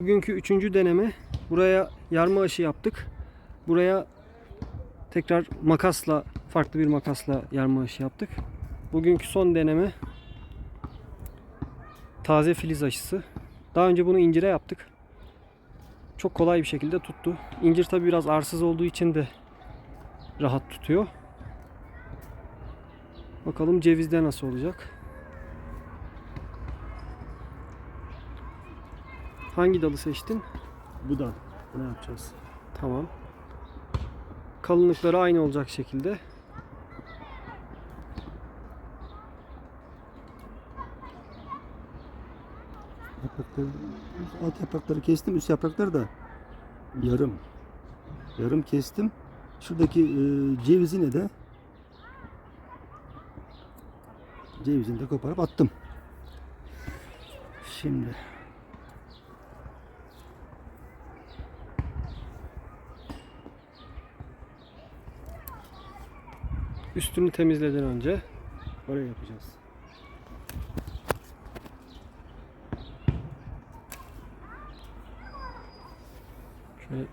Bugünkü üçüncü deneme. Buraya yarma aşı yaptık. Buraya tekrar makasla, farklı bir makasla yarma aşı yaptık. Bugünkü son deneme taze filiz aşısı. Daha önce bunu incire yaptık. Çok kolay bir şekilde tuttu. İncir tabi biraz arsız olduğu için de rahat tutuyor. Bakalım cevizde nasıl olacak. Hangi dalı seçtin? Bu da. Ne yapacağız? Tamam. Kalınlıkları aynı olacak şekilde. Yaprakları, alt yaprakları kestim. Üst yaprakları da yarım. Yarım kestim. Şuradaki e, cevizini de cevizini de koparıp attım. Şimdi Üstünü temizleden önce oraya yapacağız. şöyle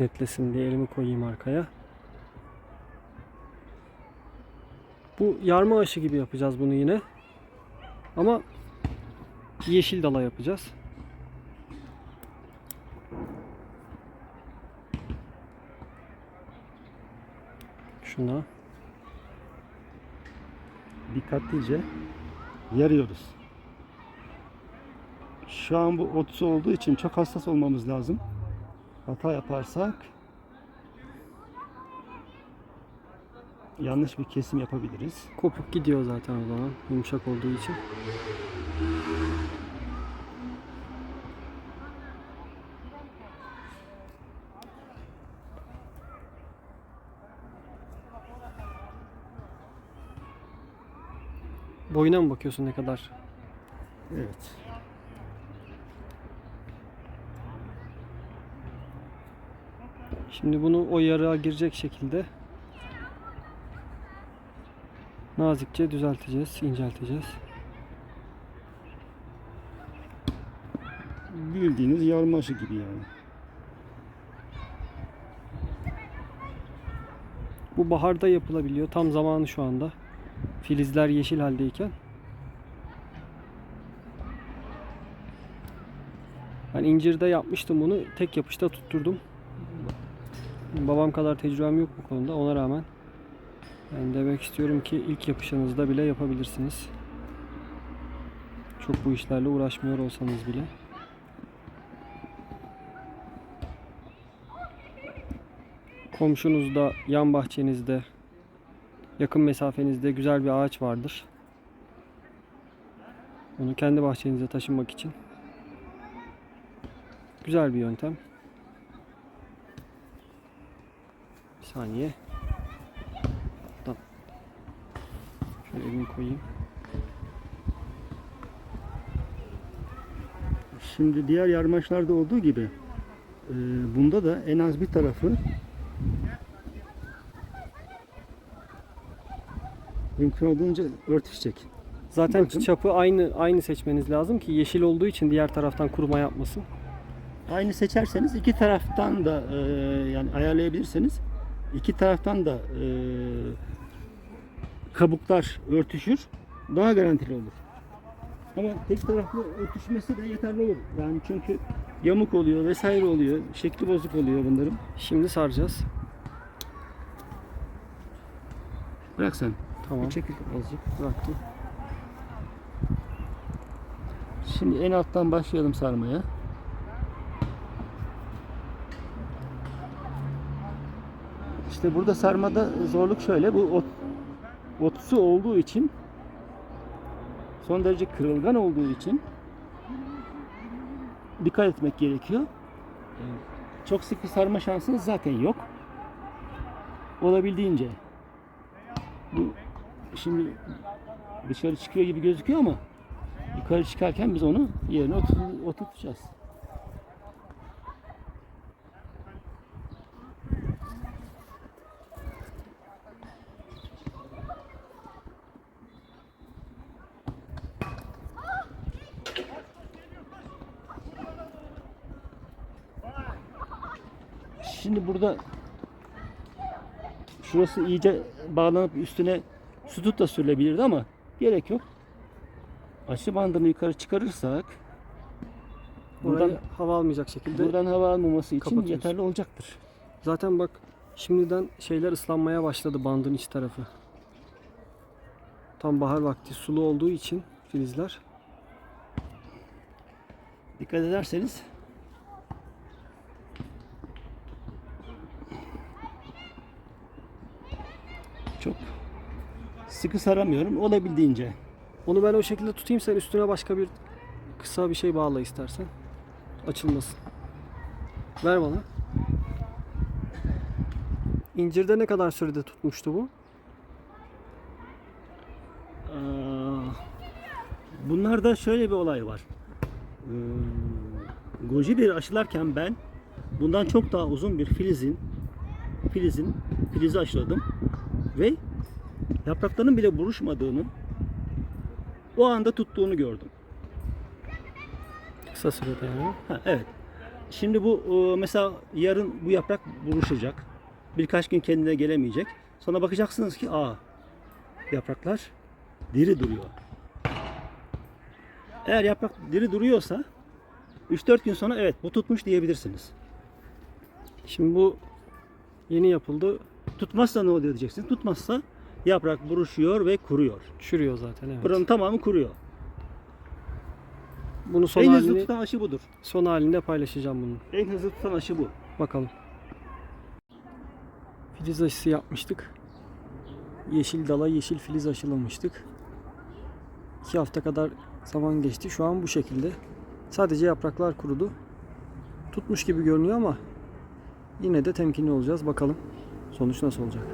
netlesin diye elimi koyayım arkaya. Bu yarma aşı gibi yapacağız bunu yine. Ama yeşil dala yapacağız. Şuna. dikkatlice yarıyoruz. Şu an bu otsu olduğu için çok hassas olmamız lazım. Hata yaparsak yanlış bir kesim yapabiliriz. Kopuk gidiyor zaten o zaman yumuşak olduğu için. Boyuna mı bakıyorsun ne kadar? Evet. Şimdi bunu o yarığa girecek şekilde nazikçe düzelteceğiz, incelteceğiz. Bildiğiniz yarma aşı gibi yani. Bu baharda yapılabiliyor. Tam zamanı şu anda. Filizler yeşil haldeyken. Ben incirde yapmıştım bunu. Tek yapışta tutturdum. Babam kadar tecrübem yok bu konuda. Ona rağmen ben demek istiyorum ki ilk yapışınızda bile yapabilirsiniz. Çok bu işlerle uğraşmıyor olsanız bile. Komşunuzda, yan bahçenizde, yakın mesafenizde güzel bir ağaç vardır. Onu kendi bahçenize taşınmak için güzel bir yöntem. Bir saniye. Şöyle elimi koyayım. Şimdi diğer yarmaçlarda olduğu gibi e, bunda da en az bir tarafı mümkün olduğunca örtüşecek. Zaten Bakın. çapı aynı aynı seçmeniz lazım ki yeşil olduğu için diğer taraftan kuruma yapmasın. Aynı seçerseniz iki taraftan da e, yani ayarlayabilirseniz iki taraftan da e, kabuklar örtüşür. Daha garantili olur. Ama tek taraflı örtüşmesi de yeterli olur. Yani çünkü yamuk oluyor vesaire oluyor. Şekli bozuk oluyor bunların. Şimdi saracağız. Bırak sen. Tamam. Bir çekil azıcık. Bıraktım. Şimdi en alttan başlayalım sarmaya. İşte burada sarmada zorluk şöyle. Bu ot, otsu olduğu için son derece kırılgan olduğu için dikkat etmek gerekiyor. Çok sıkı sarma şansınız zaten yok. Olabildiğince. Bu şimdi dışarı çıkıyor gibi gözüküyor ama yukarı çıkarken biz onu yerine otur oturtacağız. Şimdi burada şurası iyice bağlanıp üstüne sütut da sürülebilirdi ama gerek yok. Aşı bandını yukarı çıkarırsak Buradan buradan hava almayacak şekilde. buradan hava almaması için kapatıyoruz. yeterli olacaktır. Zaten bak şimdiden şeyler ıslanmaya başladı bandın iç tarafı. Tam bahar vakti sulu olduğu için filizler. Dikkat ederseniz çok sıkı saramıyorum olabildiğince. Onu ben o şekilde tutayım sen üstüne başka bir kısa bir şey bağla istersen. Açılmasın. Ver bana. İncirde ne kadar sürede tutmuştu bu? Aa, Bunlarda şöyle bir olay var. Ee, Goji bir aşılarken ben bundan çok daha uzun bir filizin filizin filizi aşıladım ve yaprakların bile buruşmadığını o anda tuttuğunu gördüm. Kısa sürede yani. Ha, evet. Şimdi bu e, mesela yarın bu yaprak buruşacak. Birkaç gün kendine gelemeyecek. Sonra bakacaksınız ki aa yapraklar diri duruyor. Eğer yaprak diri duruyorsa 3-4 gün sonra evet bu tutmuş diyebilirsiniz. Şimdi bu yeni yapıldı. Tutmazsa ne oluyor diyeceksin. Tutmazsa yaprak buruşuyor ve kuruyor. Çürüyor zaten evet. Buranın tamamı kuruyor. Bunu son en hızlı halini, tutan aşı budur. son halinde paylaşacağım bunu. En hızlı tutan aşı bu. Bakalım. Filiz aşısı yapmıştık. Yeşil dala yeşil filiz aşılamıştık. İki hafta kadar zaman geçti. Şu an bu şekilde. Sadece yapraklar kurudu. Tutmuş gibi görünüyor ama yine de temkinli olacağız. Bakalım sonuç nasıl olacak.